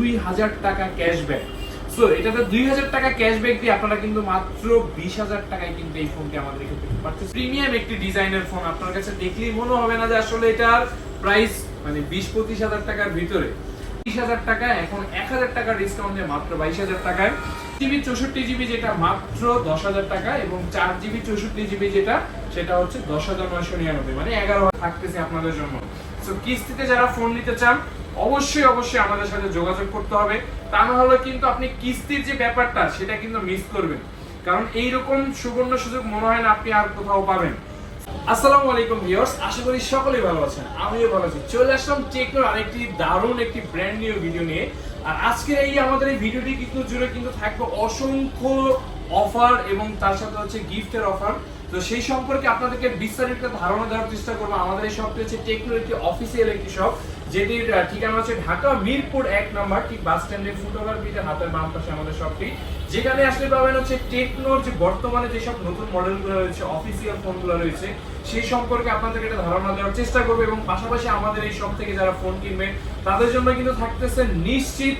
দুই হাজার টাকা ক্যাশব্যাক সো এটাতে দুই হাজার টাকা ক্যাশব্যাক দিয়ে আপনারা কিন্তু মাত্র বিশ হাজার টাকায় কিন্তু এই ফোনটি আমাদের এখান থেকে পাচ্ছেন। প্রিমিয়াম একটি ডিজাইনের ফোন আপনার কাছে দেখলেই মনে হবে না যে আসলে এটার প্রাইস মানে বিশ পঁচিশ হাজার টাকার ভিতরে। বিশ হাজার টাকা এখন এক হাজার টাকা ডিসকাউন্ট মাত্র বাইশ হাজার টাকায়। জিবি চৌষট্টি জিবি যেটা মাত্র দশ হাজার টাকা এবং চার জিবি চৌষট্টি জিবি যেটা, সেটা হচ্ছে দশ হাজার নয়শো নিরানব্বই। মানে এগারো হাজার থাকতেছে আপনাদের জন্য। তো কিস্তিতে যারা ফোন নিতে চান, অবশ্যই অবশ্যই আমাদের সাথে যোগাযোগ করতে হবে। তা না হলে কিন্তু আপনি কিস্তির যে ব্যাপারটা, সেটা কিন্তু মিস করবেন। কারণ এইরকম সুবর্ণ সুযোগ মনে হয় না আপনি আর কোথাও পাবেন। আসসালামু আলাইকুম ভিউয়ার্স, আশা করি সকলেই ভালো আছেন, আমিও ভালো আছি। চলে আসলাম টেকনোর আরেকটি দারুণ একটি ব্র্যান্ড নিউ ভিডিও নিয়ে। আর আজকের এই আমাদের এই ভিডিওটি কিন্তু জুড়ে কিন্তু থাকবে অসংখ্য অফার এবং তার সাথে হচ্ছে গিফটের অফার তো সেই সম্পর্কে আপনাদেরকে বিস্তারিত ধারণা দেওয়ার চেষ্টা করব। আমাদের এই শপটি হচ্ছে টেকনোর একটি অফিসিয়াল একটি শপ যেটির ঠিকানা হচ্ছে ঢাকা মিরপুর এক নম্বর, ঠিক বাস স্ট্যান্ডের ফুটওভার ব্রিজের হাতের বাম পাশে আমাদের শপটি। যেখানে আসলে পাবেন হচ্ছে টেকনোর যে বর্তমানে যেসব নতুন মডেলগুলো রয়েছে অফিসিয়াল ফোনগুলো রয়েছে, সেই সম্পর্কে আপনাদেরকে একটা ধারণা দেওয়ার চেষ্টা করব এবং পাশাপাশি আমাদের এই শপ থেকে যারা ফোন কিনবে তাদের জন্য কিন্তু থাকতেছে নিশ্চিত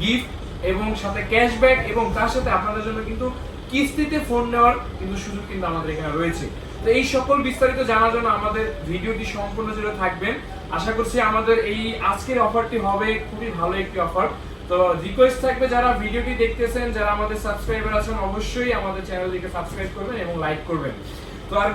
গিফট এবং সাথে ক্যাশব্যাক এবং তার সাথে আপনাদের জন্য কিন্তু কিস্তিতে ফোন নেওয়ার কিন্তু সুযোগ কিন্তু আমাদের এখানে রয়েছে। তো এই সকল বিস্তারিত জানার জন্য আমাদের ভিডিওটি সম্পূর্ণ জুড়ে থাকবেন। আশা করছি আমাদের এই আজকের অফারটি হবে খুবই ভালো একটি অফার তো রিকোয়েস্ট থাকবে যারা ভিডিওটি দেখতেছেন, যারা আমাদের সাবস্ক্রাইবার আছেন, অবশ্যই আমাদের চ্যানেলটিকে সাবস্ক্রাইব করবেন এবং লাইক করবেন। তো আর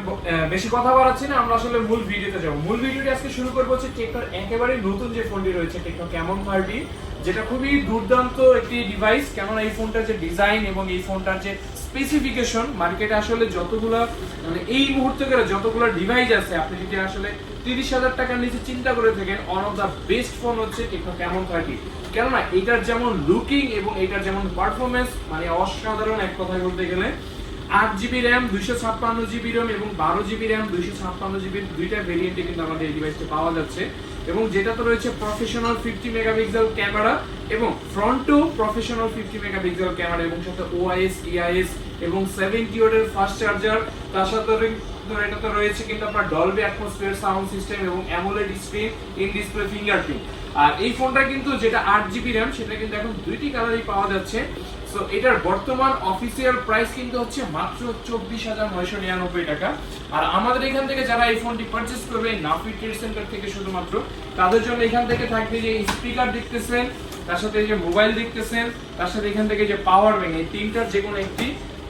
বেশি কথা বাড়াচ্ছি না, আমরা আসলে মূল ভিডিওতে যাব। মূল ভিডিওটি আজকে শুরু করব হচ্ছে টেকনোর একেবারে নতুন যে ফোনটি রয়েছে টেকনো ক্যামন থার্টি যেটা খুবই দুর্দান্ত একটি ডিভাইস কেননা এই ফোনটার যে ডিজাইন এবং এই ফোনটার যে স্পেসিফিকেশন মার্কেটে আসলে যতগুলো মানে এই মুহূর্তে করে যতগুলো ডিভাইস আছে, আপনি যদি আসলে তিরিশ হাজার টাকার নিচে চিন্তা করে থাকেন one of the best phone হচ্ছে টেকনো ক্যামন থার্টি কেননা এটার যেমন লুকিং এবং এটার যেমন পারফরমেন্স মানে অসাধারণ এক কথায় বলতে গেলে আট জিবি র্যাম, দুইশো ছাপ্পান্ন জিবি র্যাম এবং বারো জিবি র্যাম, দুইশো ছাপ্পান্ন জিবির দুইটা ভেরিয়েন্টে কিন্তু আমাদের এই ডিভাইসটা পাওয়া যাচ্ছে। এবং যেটাতে রয়েছে প্রফেশনাল ফিফটি মেগাপিক্সেল ক্যামেরা এবং ফ্রন্টও প্রফেশনাল ফিফটি মেগাপিক্সেল ক্যামেরা এবং সাথে ওআইএস ইআইএস এবং সেভেন্টি ওয়াটের ফাস্ট চার্জার তার সাথে এটাতে রয়েছে কিন্তু আপনার ডলবি অ্যাটমসফিয়ার সাউন্ড সিস্টেম এবং AMOLED screen in display fingerprint আর এই ফোনটা কিন্তু যেটা আট জিবি র্যাম, সেটা কিন্তু এখন দুইটি কালারই পাওয়া যাচ্ছে। সো এটার বর্তমান অফিসিয়াল প্রাইস কিন্তু হচ্ছে মাত্র চব্বিশ হাজার নয়শো নিরানব্বই টাকা। আর আমাদের এখান থেকে যারা এই ফোনটি পারচেস করবে, নাফি ট্রেড সেন্টার থেকে শুধুমাত্র, তাদের জন্য এখান থেকে থাকবে যে স্পিকার দেখতেছেন, তার সাথে যে মোবাইল দেখতেছেন, তার সাথে এখান থেকে যে পাওয়ার ব্যাংক এই তিনটার যে কোনো একটি,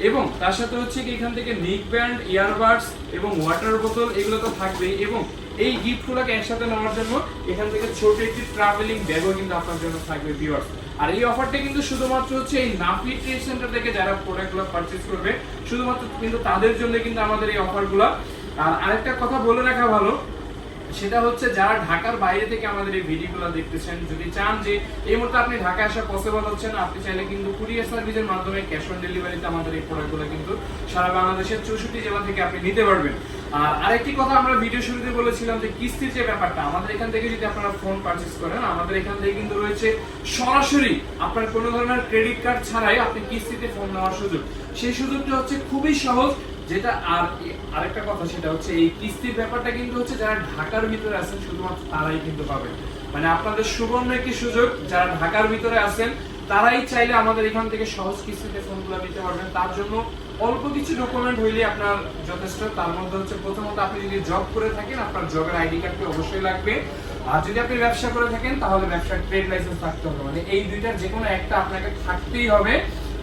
এবং তার সাথে হচ্ছে কি এখান থেকে নিক ব্যান্ড ইয়ারবাডস এবং ওয়াটার বোতল এগুলো তো থাকবেই, এবং এই গিফটগুলোকে একসাথে নেওয়ার জন্য এখান থেকে ছোট একটি ট্রাভেলিং ব্যাগও কিন্তু আপনার জন্য থাকবে ভিউয়ার্স আর এই অফারটা কিন্তু শুধুমাত্র হচ্ছে এই নাফি ট্রেড সেন্টার থেকে যারা প্রোডাক্টগুলো পারচেস করবে, শুধুমাত্র কিন্তু তাদের জন্য কিন্তু আমাদের এই অফারগুলো আর আরেকটা কথা বলে রাখা ভালো সেটা হচ্ছে যারা ঢাকার বাইরে থেকে আমাদের এই ভিডিওগুলো দেখতেছেন, যদি চান যে এই মুহূর্তে আপনি ঢাকায় আসা পসিবল হচ্ছে না, আপনি চাইলে কিন্তু কুরিয়ার সার্ভিসের মাধ্যমে ক্যাশ অন ডেলিভারিতে আমাদের এই প্রোডাক্টগুলো কিন্তু সারা বাংলাদেশের চৌষট্টি জেলা থেকে আপনি নিতে পারবেন। আর আরেকটি কথা আমরা ভিডিও শুরুতে বলেছিলাম যে কিস্তির যে ব্যাপারটা, আমাদের এখান থেকে যদি আপনারা ফোন পারচেস করেন, আমাদের এখান থেকে কিন্তু রয়েছে সরাসরি আপনার কোনো ধরনের ক্রেডিট কার্ড ছাড়াই আপনি কিস্তিতে ফোন নেওয়ার সুযোগ। সেই সুযোগটা হচ্ছে খুবই সহজ যেটা আর আরেকটা কথা সেটা হচ্ছে এই কিস্তির ব্যাপারটা কিন্তু হচ্ছে যারা ঢাকার ভিতরে আছেন, শুধুমাত্র তারাই কিন্তু পাবেন। মানে আপনাদের সুবর্ণ একটি সুযোগ, যারা ঢাকার ভিতরে আছেন, তারাই চাইলে আমাদের এখান থেকে সহজ কিস্তিতে ফোনগুলো নিতে পারবেন। তার জন্য অল্প কিছু ডকুমেন্ট হইলে আপনার যথেষ্ট। তার মধ্যে হচ্ছে প্রথমত আপনি যদি জব করে থাকেন, আপনার জবের আইডি কার্ডটি অবশ্যই লাগবে। আর যদি আপনি ব্যবসা করে থাকেন, তাহলে ব্যবসার ট্রেড লাইসেন্স থাকতে হবে। মানে এই দুইটার যে কোনো একটা আপনাকে থাকতেই হবে।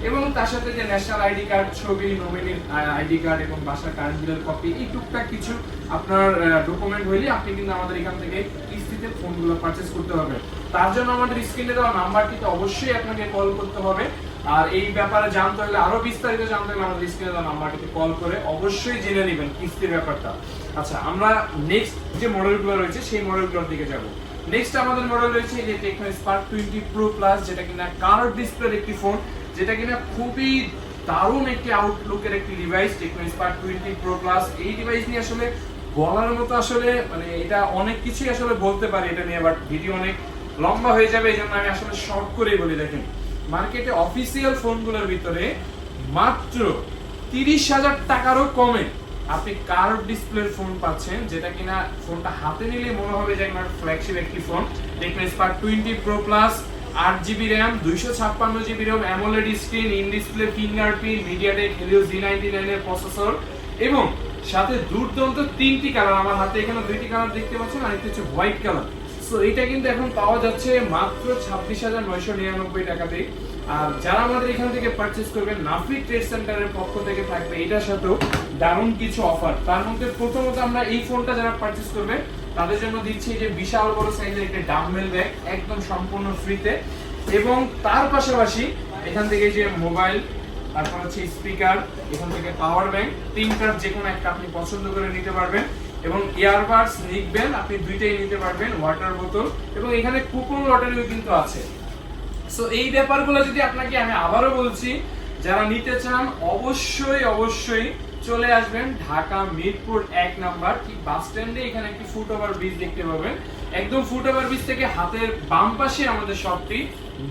এবং তার সাথে যে ন্যাশনাল আইডি কার্ড ছবি নমিনির আইডি কার্ড এবং বাসার কারেন্ট বিলের কপি এই টুকটাক কিছু আপনার ডকুমেন্ট হইলে আপনি কিন্তু আমাদের এখান থেকে কিস্তিতে ফোনগুলো পারচেজ করতে হবে তার জন্য আমাদের স্ক্রিনে দেওয়া নাম্বারটিতে অবশ্যই আপনাকে কল করতে হবে। আর এই ব্যাপারে জানতে হলে আরও বিস্তারিত জানতে হলে আমাদের স্ক্রিনে দেওয়া নাম্বারটিতে কল করে অবশ্যই জেনে নেবেন কিস্তির ব্যাপারটা। আচ্ছা আমরা নেক্সট যে মডেলগুলো রয়েছে, সেই মডেলগুলোর দিকে যাব। নেক্সট আমাদের মডেল রয়েছে যে Tecno Spark twenty pro plus যেটা কিনা কালার ডিসপ্লের একটি ফোন যেটা কিনা খুবই দারুণ একটি আউটলুকের একটি device Tecno Spark twenty pro plus এই ডিভাইস নিয়ে আসলে বলার মতো আসলে মানে এটা অনেক কিছুই আসলে বলতে পারি এটা নিয়ে বাট ভিডিও অনেক লম্বা হয়ে যাবে এই জন্য আমি আসলে শর্ট করেই বলি, দেখেন। মার্কেটে অফিসিয়াল ফোনগুলোর ভিতরে মাত্র তিরিশ হাজার টাকারও কমে আপনি কার্ভ ডিসপ্লের ফোন পাচ্ছেন, যেটা কিনা ফোনটা হাতে নিলে মনে হবে যে একবার ফ্ল্যাগশিপ একটি phone Tecno Spark twenty pro plus আট জিবি র্যাম, দুইশো ছাপ্পান্ন GB RAM AMOLED screen, in display, fingerprint MediaTek Helio G ninety নাইনের প্রসেসর এবং সাথে দুর্দান্ত তিনটি কালার আমার হাতে এখানে দুইটি কালার দেখতে পাচ্ছেন আরেকটি হচ্ছে হোয়াইট কালার সো এটা কিন্তু এখন পাওয়া যাচ্ছে মাত্র ছাব্বিশ হাজার নয়শো নিরানব্বই টাকাতে। আর যারা আমাদের এখান থেকে পারচেস করবেন নাফি ট্রেড সেন্টারের পক্ষ থেকে থাকবে এটার সাথেও দারুণ কিছু অফার তার মধ্যে প্রথমত আমরা এই ফোনটা যারা পারচেস করবে তাদের জন্য দিচ্ছি যে বিশাল বড় সাইজের একটা ডাম্বেল ব্যাগ, একদম সম্পূর্ণ ফ্রিতে। এবং তার পাশাপাশি এখান থেকে যে মোবাইল, তারপর হচ্ছে স্পিকার, এখান থেকে পাওয়ার ব্যাংক তিনটার যে কোনো একটা আপনি পছন্দ করে নিতে পারবেন। এবং ইয়ারবাডস লিখবেন আপনি দুইটাই নিতে পারবেন, ওয়াটার বোতল এবং এখানে কুপন লটারিও কিন্তু আছে। সো এই ব্যাপারগুলো যদি আপনাকে আমি আবারও বলছি, যারা নিতে চান, অবশ্যই অবশ্যই চলে আসবেন ঢাকা মিরপুর এক নাম্বার। ঠিক বাস স্ট্যান্ডে এখানে একটি ফুট ওভার ব্রিজ দেখতে পাবেন। একদম ফুট ওভার ব্রিজ থেকে হাতের বাম পাশে আমাদের শপটি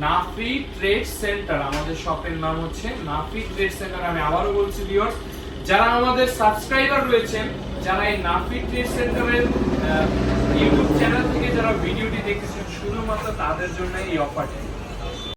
নাফি ট্রেড সেন্টার আমাদের শপের নাম হচ্ছে নাফি ট্রেড সেন্টার আমি আবারও বলছি ভিউয়ার্স যারা আমাদের সাবস্ক্রাইবার রয়েছেন, যারা এই নাফি ট্রেড সেন্টারের ইউটিউব চ্যানেল থেকে যারা ভিডিওটি দেখতেছেন শুধুমাত্র তাদের জন্য এই অফারটি